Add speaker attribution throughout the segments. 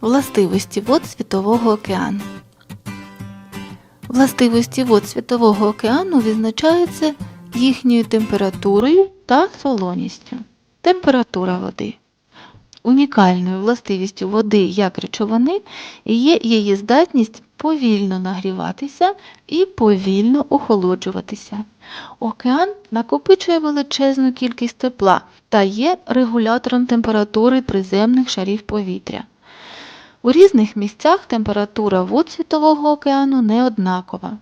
Speaker 1: Властивості вод Світового океану. Властивості вод Світового океану відзначаються їхньою температурою та солоністю. Температура води. Унікальною властивістю води як речовини є її здатність повільно нагріватися і повільно охолоджуватися. Океан накопичує величезну кількість тепла та є регулятором температури приземних шарів повітря. У різних місцях температура вод Світового океану не однакова.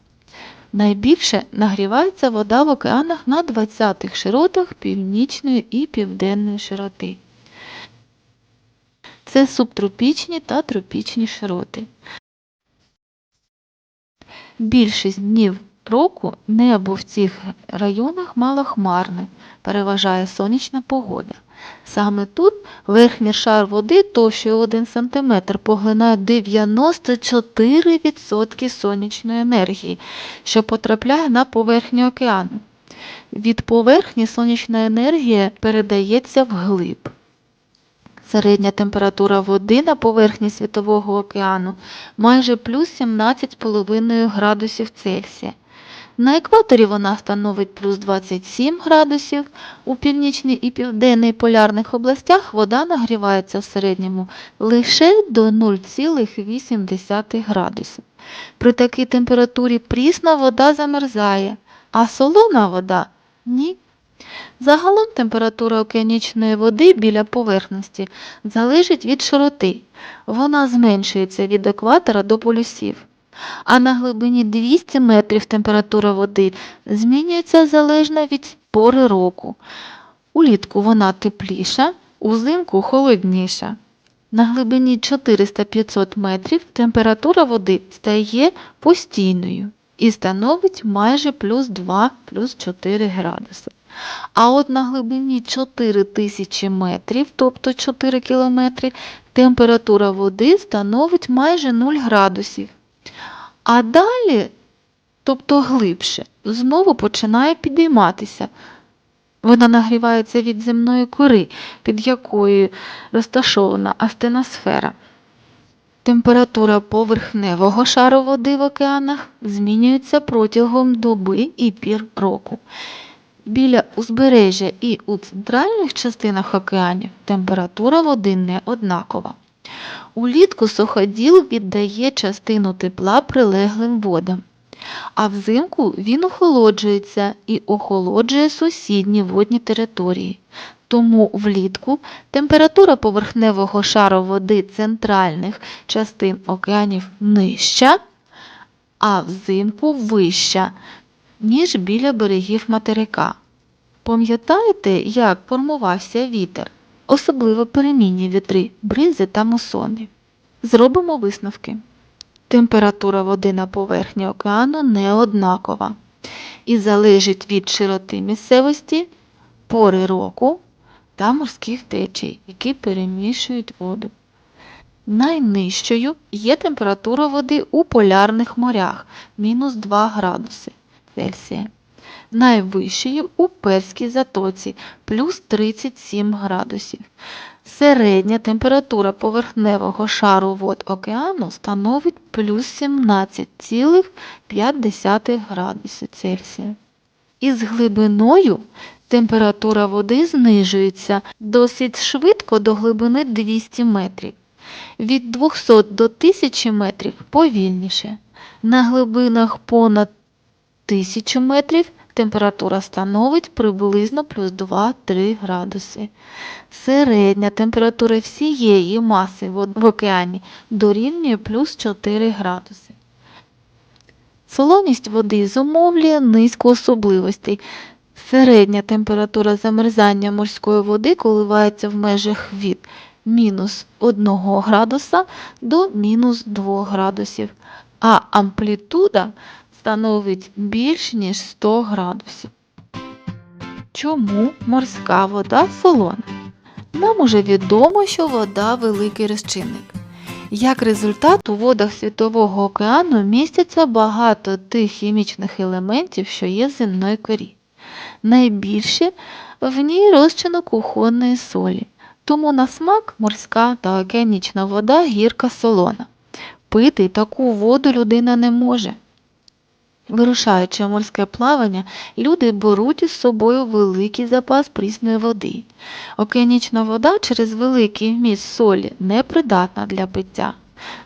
Speaker 1: Найбільше нагрівається вода в океанах на 20-х широтах північної і південної широти. Це субтропічні та тропічні широти. Більшість днів року небо в цих районах малохмарне, переважає сонячна погода. Саме тут верхній шар води товщою 1 см поглинає 94% сонячної енергії, що потрапляє на поверхню океану. Від поверхні сонячна енергія передається вглиб. Середня температура води на поверхні Світового океану майже плюс 17,5 градусів Цельсія. На екваторі вона становить плюс 27 градусів, у північній і південній полярних областях вода нагрівається в середньому лише до 0,8 градусів. При такій температурі прісна вода замерзає, а солона вода ні. Загалом температура океанічної води біля поверхності залежить від широти. Вона зменшується від екватора до полюсів. А на глибині 200 метрів температура води змінюється залежно від пори року. Улітку вона тепліша, узимку холодніша. На глибині 400-500 метрів температура води стає постійною і становить майже плюс 2 плюс 4 градуси. А от на глибині 4000 метрів, тобто 4 кілометри, температура води становить майже 0 градусів. А далі, тобто глибше, знову починає підійматися. Вона нагрівається від земної кори, під якою розташована астеносфера. Температура поверхневого шару води в океанах змінюється протягом доби і пір року. Біля узбережжя і у центральних частинах океанів температура води не однакова. Улітку суходіл віддає частину тепла прилеглим водам, а взимку він охолоджується і охолоджує сусідні водні території. Тому влітку температура поверхневого шару води центральних частин океанів нижча, а взимку вища, ніж біля берегів материка. Пам'ятаєте, як формувався вітер? Особливо перемінні вітри, бризи та мусони. Зробимо висновки. Температура води на поверхні океану не однакова і залежить від широти місцевості, пори року та морських течій, які перемішують воду. Найнижчою є температура води у полярних морях мінус 2 градуси Цельсія найвищою у Перській затоці плюс 37 градусів. Середня температура поверхневого шару вод океану становить плюс 17,5 градусів Цельсія. Із глибиною температура води знижується досить швидко до глибини 200 метрів. Від 200 до 1000 метрів повільніше. На глибинах понад 1000 метрів температура становить приблизно плюс 2-3 градуси. Середня температура всієї маси в океані дорівнює плюс 4 градуси. Солоність води зумовлює низку особливостей. Середня температура замерзання морської води коливається в межах від мінус 1 градуса до мінус 2 градусів, а амплітуда становить більш ніж 100 градусів. Чому морська вода солона? Нам уже відомо, що вода великий розчинник. Як результат, у водах Світового океану містяться багато тих хімічних елементів, що є в земної корі. Найбільше в ній розчинок кухонної солі, Тому на смак морська та океанічна вода гірка солона. Пити таку воду людина не може. Вирушаючи морське плавання, люди беруть із собою великий запас прісної води. Океанічна вода через великий вміст солі непридатна для пиття.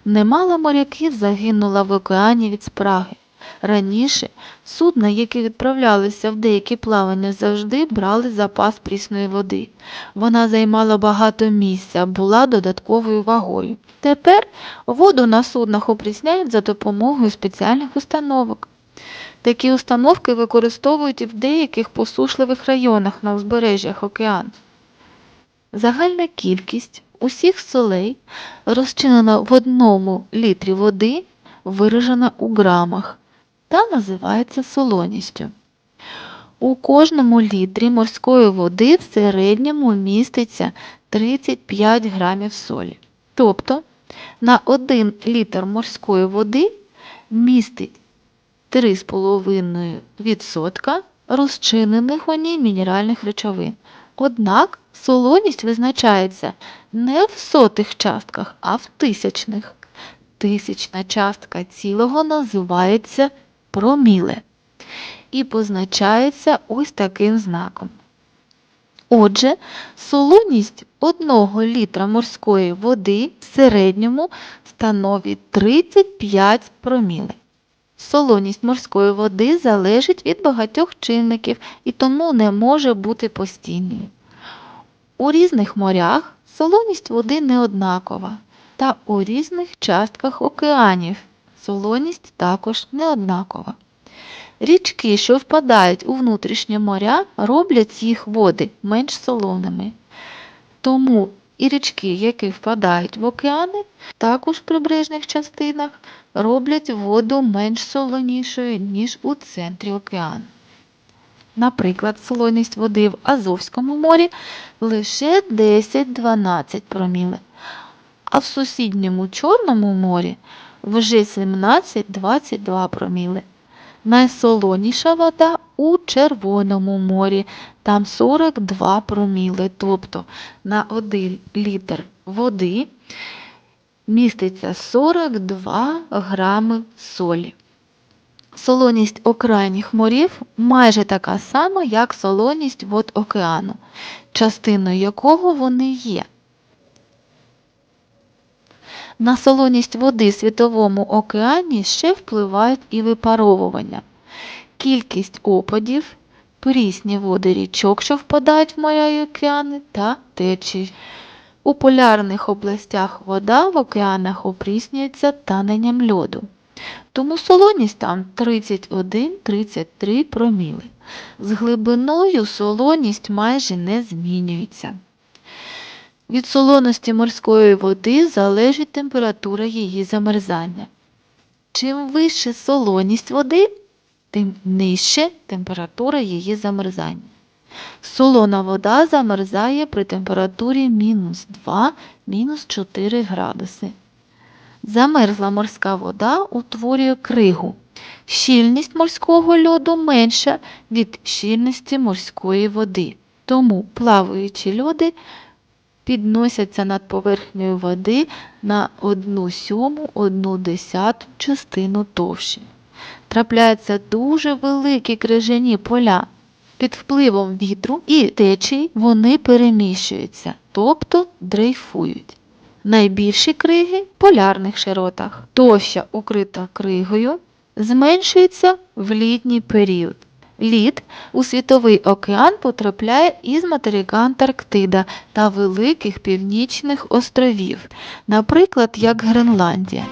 Speaker 1: Немало моряків загинуло в океані від спраги. Раніше судна, які відправлялися в деякі плавання, завжди брали запас прісної води. Вона займала багато місця, була додатковою вагою. Тепер воду на суднах опрісняють за допомогою спеціальних установок. Такі установки використовують і в деяких посушливих районах на узбережжях океану. Загальна кількість усіх солей, розчинена в одному літрі води, виражена у грамах та називається солоністю. У кожному літрі морської води в середньому міститься 35 грамів солі. Тобто на 1 літр морської води містить 3,5% розчинених у ній мінеральних речовин. Однак солоність визначається не в сотих частках, а в тисячних. Тисячна частка цілого називається проміле і позначається ось таким знаком. Отже, солоність 1 літра морської води в середньому становить 35 проміле. Солоність морської води залежить від багатьох чинників і тому не може бути постійною. У різних морях солоність води не однакова, та у різних частках океанів солоність також не однакова. Річки, що впадають у внутрішні моря, роблять їх води менш солоними. Тому і річки, які впадають в океани, також в прибережних частинах, роблять воду менш солонішою, ніж у центрі океану. Наприклад, солоність води в Азовському морі лише 10-12 проміле, а в сусідньому Чорному морі вже 17-22 проміле. Найсолоніша вода у Червоному морі, там 42 проміли, тобто на 1 літр води міститься 42 грами солі. Солоність окрайніх морів майже така сама, як солоність вод океану, частиною якого вони є. На солоність води в Світовому океані ще впливають і випаровування. Кількість опадів, прісні води річок, що впадають в моря і океани, та течії. У полярних областях вода в океанах опріснюється таненням льоду. Тому солоність там 31-33 проміли. З глибиною солоність майже не змінюється. Від солоності морської води залежить температура її замерзання. Чим вища солоність води, тим нижче температура її замерзання. Солона вода замерзає при температурі мінус 2 мінус 4 градуси. Замерзла морська вода утворює кригу. Щільність морського льоду менша від щільності морської води. Тому плаваючі льоди підносяться над поверхнею води на 1 сьому, 1 десяту частину товщі. Трапляються дуже великі крижані поля. Під впливом вітру і течії вони переміщуються, тобто дрейфують. Найбільші криги в полярних широтах. Товща, укрита кригою, зменшується в літній період. Лід у світовий океан потрапляє із материка Антарктида та великих північних островів, наприклад, як Гренландія.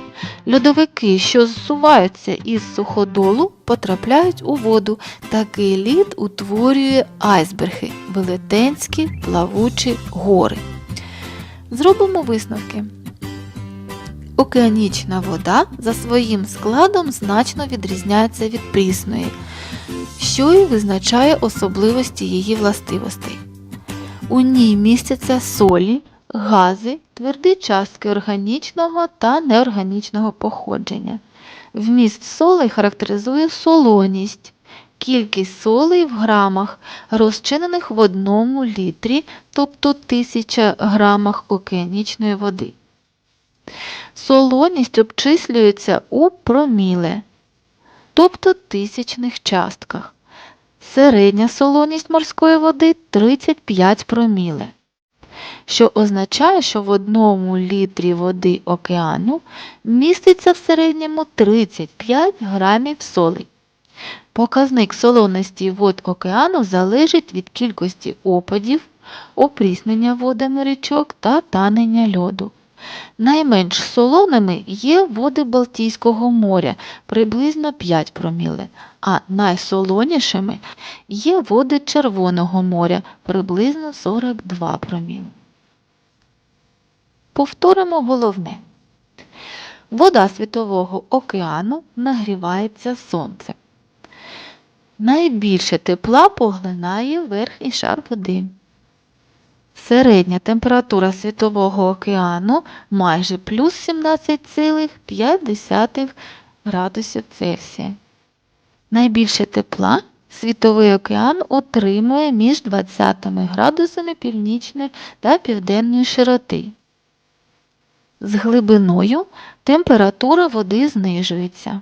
Speaker 1: Льодовики, що зсуваються із суходолу, потрапляють у воду. Такий лід утворює айсберги, велетенські плавучі гори. Зробимо висновки. Океанічна вода за своїм складом значно відрізняється від прісної, що й визначає особливості її властивостей. У ній містяться солі, гази, тверді частки органічного та неорганічного походження. Вміст солей характеризує солоність, кількість солей в грамах, розчинених в одному літрі, тобто 1000 грамах океанічної води. Солоність обчислюється у проміле, тобто тисячних частках. Середня солоність морської води 35 проміле, що означає, що в одному літрі води океану міститься в середньому 35 грамів солі. Показник солоності вод океану залежить від кількості опадів, опріснення водами річок та танення льоду. Найменш солоними є води Балтійського моря приблизно 5 проміле, а найсолонішими є води Червоного моря приблизно 42 проміле. Повторимо головне. Вода Світового океану нагрівається сонцем. Найбільше тепла поглинає верхній шар води. Середня температура Світового океану майже плюс 17,5 градусів Цельсія. Найбільше тепла Світовий океан отримує між 20 градусами північної та південної широти. З глибиною температура води знижується.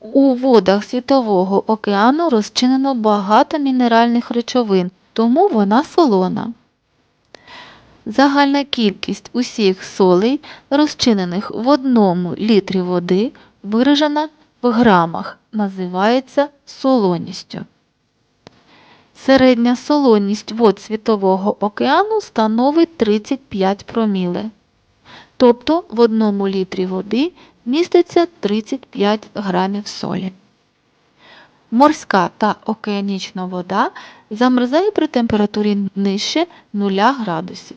Speaker 1: У водах Світового океану розчинено багато мінеральних речовин, тому вона солона. Загальна кількість усіх солей, розчинених в одному літрі води, виражена в грамах, називається солоністю. Середня солоність вод Світового океану становить 35 проміле. Тобто в одному літрі води міститься 35 грамів солі. Морська та океанічна вода замерзає при температурі нижче 0 градусів.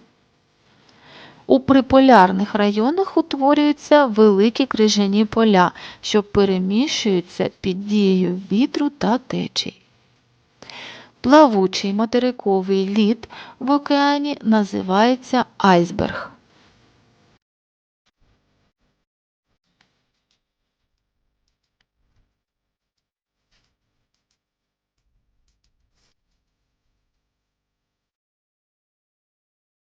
Speaker 1: У приполярних районах утворюються великі крижані поля, що переміщуються під дією вітру та течій. Плавучий материковий лід в океані називається айсберг.